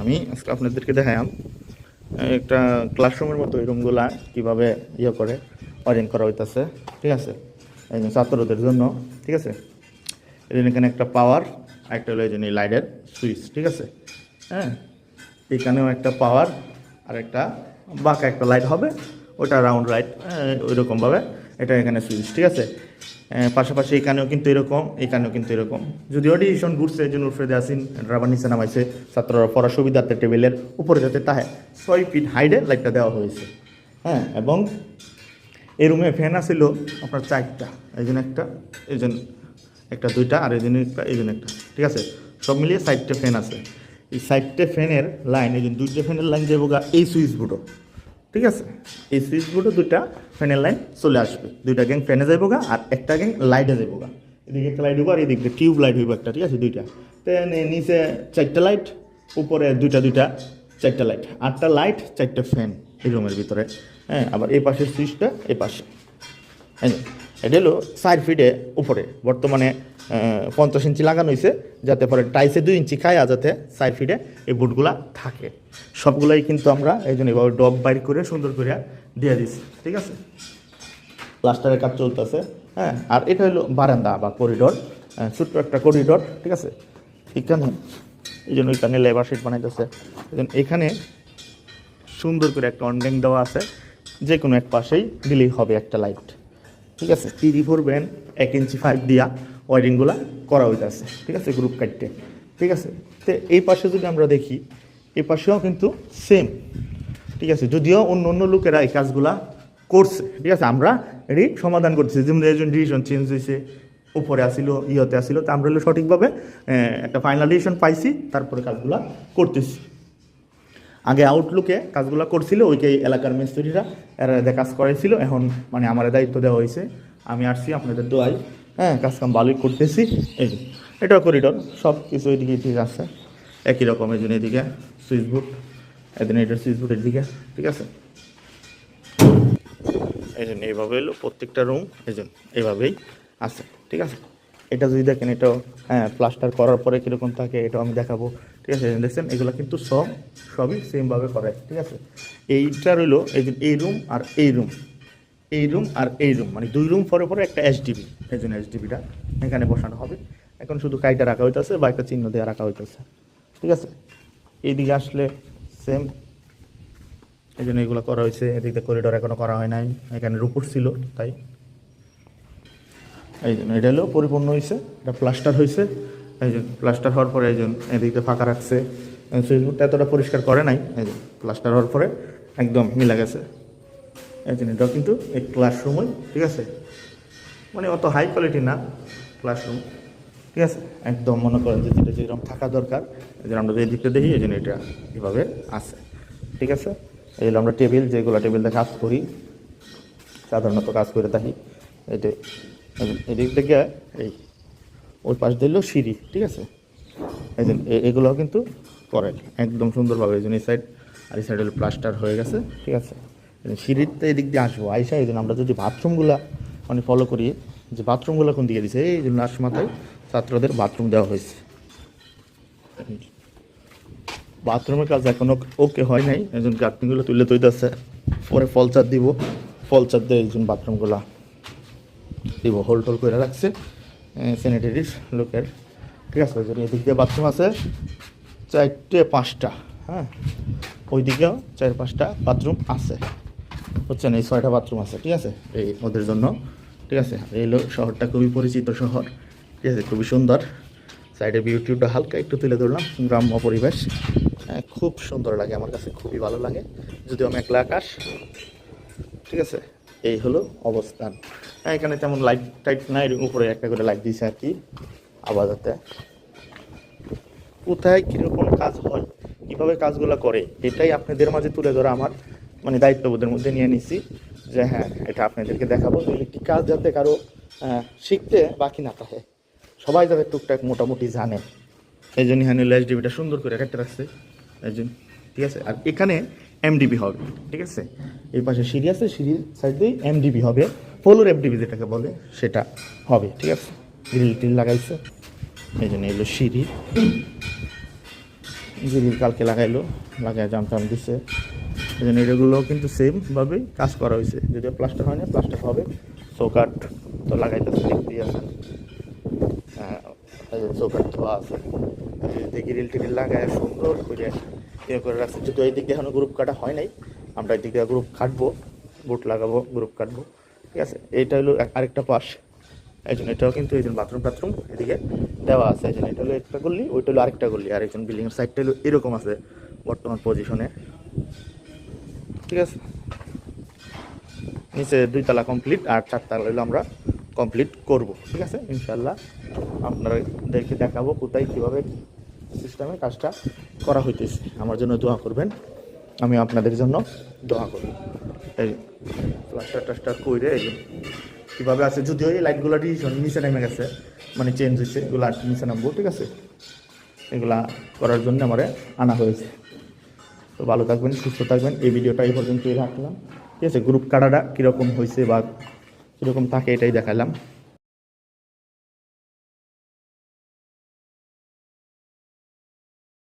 আমি আজকে আপনাদেরকে দেখালাম একটা ক্লাসরুমের মতো এই রুমগুলা কীভাবে ইয়ে করে অরেঞ্জ করা হইতাছে, ঠিক আছে? এই যে ছাত্রদের জন্য, ঠিক আছে? জন্য এখানে একটা পাওয়ার একটা হলো এই জন্য লাইটের সুইচ ঠিক আছে? হ্যাঁ? এখানেও একটা পাওয়ার আর একটা বাঁকা একটা লাইট হবে, ওটা রাউন্ড লাইট ওই রকমভাবে এটা এখানে সুইচ, ঠিক আছে? পাশাপাশি এখানেও কিন্তু এরকম, এখানেও কিন্তু এরকম। যদিও ডিসিশন ঘুরছে যে নুরফেদে আসিন ড্রাইভার নিচে নামাইছে, ছাত্ররা পড়ার সুবিধার্থে টেবিলের উপরে যাতে তাহে ছয় ফিট হাইডে লাইটটা দেওয়া হয়েছে। হ্যাঁ এবং এই রুমে ফ্যান আছিল আপনার চারটা, এই জন্য একটা, এই জন্য একটা দুইটা, আর এই জন্য একটা, এই জন্য একটা, ঠিক আছে? সব মিলিয়ে সাইডটা ফ্যান আছে। এই সাইডটা ফ্যানের লাইন এই জন্য দুইটা ফ্যানের লাইন যাব এই সুইচ বোর্ডও। ঠিক আছে? এই সুইচ বোর্ডও দুইটা ফ্যানের লাইন চলে আসবে। দুইটা গ্যাং ফ্যানে যাব গা আর একটা গ্যাং লাইটে যাব গা এদিকে একটা লাইট হইব আর এদিকে টিউব লাইট হইব একটা ঠিক আছে? দুইটা। তো নি- নিচে চারটা লাইট উপরে দুইটা দুইটা চারটা লাইট আটটা লাইট চারটা ফ্যান এই রুমের ভিতরে। হ্যাঁ আবার এই পাশের সুইচটা এই পাশে। এই যে, এটা হলো চার ফিটে উপরে। বর্তমানে পঞ্চাশ ইঞ্চি লাগানো হয়েছে যাতে পরে টাইসে দুই ইঞ্চি খায়া যাতে চার ফিটে এই বুটগুলা থাকে। সবগুলাই কিন্তু আমরা এই জন্য এভাবে ডব বাইর করে সুন্দর করে দিয়ে দিচ্ছি ঠিক আছে? প্লাস্টারের কাজ চলতেছে হ্যাঁ? আর এটা হলো বারান্দা বা করিডোর ছোট্ট একটা করিডোর ঠিক আছে? এখানে, এই জন্য এখানে লেবার শিট বানাইতেছে। এখানে সুন্দর করে একটা অনডেং দেওয়া আছে যে কোনো এক পাশেই দিলেই হবে একটা লাইট ঠিক আছে? টিভি ফোর ব্যান্ড এক ইঞ্চি ফাইভ দিয়া ওয়ারিংগুলা করা হইতেছে, ঠিক আছে গ্রুপ কাটতে, ঠিক আছে? তো এই পাশে যদি আমরা দেখি এই পাশেও কিন্তু সেম ঠিক আছে? যদিও অন্য অন্য লোকেরা এই কাজগুলা করছে, ঠিক আছে? আমরা এটি সমাধান করছি যেমন একজন ডিসিশন চেঞ্জ হয়েছে উপরে আসিল, ইয়েতে আসিল, তা আমরা হলো সঠিকভাবে একটা ফাইনাল ডিসিশন পাইছি, তারপরে কাজগুলা করতেছি। আগে আউটলুকে কাজগুলো করছিল ওইকে এলাকার মিস্ত্রিরা, এরা কাজ করাইছিল, এখন মানে আমার দায়িত্ব দেওয়া হয়েছে আমি আসছি আপনাদের দোয়াই হ্যাঁ কাজ কাম ভালোই করতেছি। এই যে এটাও করিডর সব কিছু এদিকে ঠিক আছে। একই রকম, এই জন্য এদিকে সুইচ বোর্ড এদিন এটার সুইচ বোর্ডের দিকে ঠিক আছে? এই জন্য এইভাবে এলো প্রত্যেকটা রুম এই জন্য এইভাবেই আছে, ঠিক আছে? এটা যদি দেখেন, এটাও হ্যাঁ প্লাস্টার করার পরে কীরকম থাকে, এটাও আমি দেখাবো, ঠিক আছে? দেখছেন, এগুলো কিন্তু সব, সবই সেমভাবে করে, ঠিক আছে? এইটা রইল, এই এই রুম আর এই রুম এই রুম আর এই রুম মানে দুই রুম পরে পরে একটা এসডিবি এই জন্য এসডিবিটা এখানে বসানো হবে। এখন শুধু কাইটা রাখা হইতেছে বা একটা চিহ্ন দিয়ে রাখা হইতেছে। ঠিক আছে? এইদিকে আসলে সেম এই জন্য এগুলো করা হয়েছে। এদিকে করিডোর এখনও করা হয় নাই। এখানে রুপুর ছিল, তাই। এই জন্য এটা হলো পরিপূর্ণ হয়েছে এটা প্লাস্টার হয়েছে এই জন্য প্লাস্টার হওয়ার পরে এই জন্য এদিকে ফাঁকা রাখছে। সুইচবোর্ডটা এতটা পরিষ্কার করে নাই। এই জন্য প্লাস্টার হওয়ার পরে একদম মিলা গেছে। এই জন্য এটাও কিন্তু এই ক্লাসরুমই ঠিক আছে? মানে অত হাই কোয়ালিটি না ক্লাসরুম ঠিক আছে? একদম মনে করেন যে যেটা যেরকম থাকা দরকার, এই জন্য আমরা যে দিকটা দেখি, এই জন্য এটা এভাবে আছে। ঠিক আছে? এই হলো আমরা টেবিল, যেগুলো টেবিলতে কাজ করি। সাধারণত কাজ করে থাকি। এটা এদিক থেকে এই ওই পাশ দিলেও সিঁড়ি, ঠিক আছে? এই যে এ- এগুলো কিন্তু করে একদম সুন্দরভাবে। এই জন্য এই সাইড আর এই সাইড হলো প্লাস্টার হয়ে গেছে, ঠিক আছে? সিঁড়িতে এদিক দিয়ে আসব, আইসা এই জন্য আমরা যদি বাথরুমগুলা মানে ফলো করি যে বাথরুমগুলো কোন দিকে দিছে? এই জন্য লাস্ট মাথায় ছাত্রদের বাথরুম দেওয়া হয়েছে। বাথরুমের কাজ এখনও ওকে হয় নাই, একজন গাঁথনিগুলো তুলে তৈরি পরে ফলচার দিব ফলচার দিয়ে এই জন্য বাথরুমগুলা দিব, হোল টোল করে রাখছে স্যানিটারির লোকের। ঠিক আছে, ওই জন্য এদিক দিয়ে বাথরুম আছে, চারটে পাঁচটা হ্যাঁ? ওইদিকেও চার পাঁচটা বাথরুম আছে। বুঝছেন এই ছয়টা বাথরুম আছে ঠিক আছে? এই ওদের জন্য ঠিক আছে? এই শহরটা খুবই পরিচিত শহর ঠিক আছে? খুবই সুন্দর। সাইডের বিউটিটা হালকা একটু তুলে ধরলাম গ্রাম্য পরিবেশ। হ্যাঁ, খুব সুন্দর লাগে আমার কাছে খুবই ভালো লাগে। যদিও মেঘলা আকাশ ঠিক আছে? এই হলো অবস্থান। হ্যাঁ এখানে তেমন লাইট টাইট নাই উপরে একটা করে লাইট দিয়েছে আর কি আবাদাতে কোথায় কীরকম কাজ হয় কীভাবে কাজগুলো করে এটাই আপনাদের মাঝে তুলে ধরা আমার মানে দায়িত্ববোধের মধ্যে নিয়ে নিছি যে হ্যাঁ এটা আপনাদেরকে দেখাবো একটি কাজ যাতে কারও শিখতে বাকি না থাকে। সবাই যাতে টুকটাক মোটামুটি জানে। এই জন্য হ্যাঁ হ্যান্ডেল ডিবিটা সুন্দর করে কাটতে রাখছে। এই জন্য, ঠিক আছে? আর এখানে এমডিবি হবে, ঠিক আছে? এই পাশে সিঁড়ি আছে, সিঁড়ির সাইড দিয়ে এমডিবি হবে। ফলোর এফডিবি যেটাকে বলে, সেটা হবে, ঠিক আছে? গ্রিল টিল লাগাইছে। এই জন্য এলো সিঁড়ি। জিলিল কালকে লাগাইলো লাগাই জাম টাম দিছে। এই জন্য এগুলো কিন্তু সেমভাবেই কাজ করা হয়েছে। যদিও প্লাস্টার হয় না প্লাস্টার হবে। চৌকাট তো লাগাইতেছে দেখতেই আছেন চৌকাট ধোয়া আছে। দেখি রিল টিরিল লাগায় সুন্দর করে ইয়ে করে রাখছে। যদিও এই দিক এখনও গ্রুপ কাটা হয় নাই, আমরা এই গ্রুপ কাটবো বুট লাগাবো গ্রুপ কাটবো। ঠিক আছে? এইটা হলো আরেকটা পাশ। এই জন্য এটাও কিন্তু এই জন্য বাথরুম টাথরুম এদিকে দেওয়া আছে। এই জন্য এটা হলো একটা গল্লি ওইটা হলো আরেকটা গল্লি আর একজন বিল্ডিং এর সাইডটা হলো এরকম আছে বর্তমান পজিশনে ঠিক আছে? নিচে দুই দুইতলা কমপ্লিট আর চারতলা হলো আমরা কমপ্লিট করব, ঠিক আছে? ইনশাল্লাহ আপনাদেরকে দেখাবো কোথায় কীভাবে সিস্টেমে কাজটা করা হইতেছে। আমার জন্য দোয়া করবেন, আমি আপনাদের জন্য দোয়া করব। এই প্লাস্টার টাস্টার কইরে এই কীভাবে আছে, যদিও এই লাইটগুলো ডিসিশন নিচে নেমে গেছে মানে চেঞ্জ হয়েছে এগুলো নিচে নামবো, ঠিক আছে? এগুলা করার জন্য আমারে আনা হয়েছে। তো ভালো থাকবেন, সুস্থ থাকবেন। এই ভিডিওটা এই পর্যন্তই রাখলাম। ঠিক আছে গ্রুপ কাটাটা কীরকম হয়েছে বা কীরকম থাকে এটাই দেখালাম।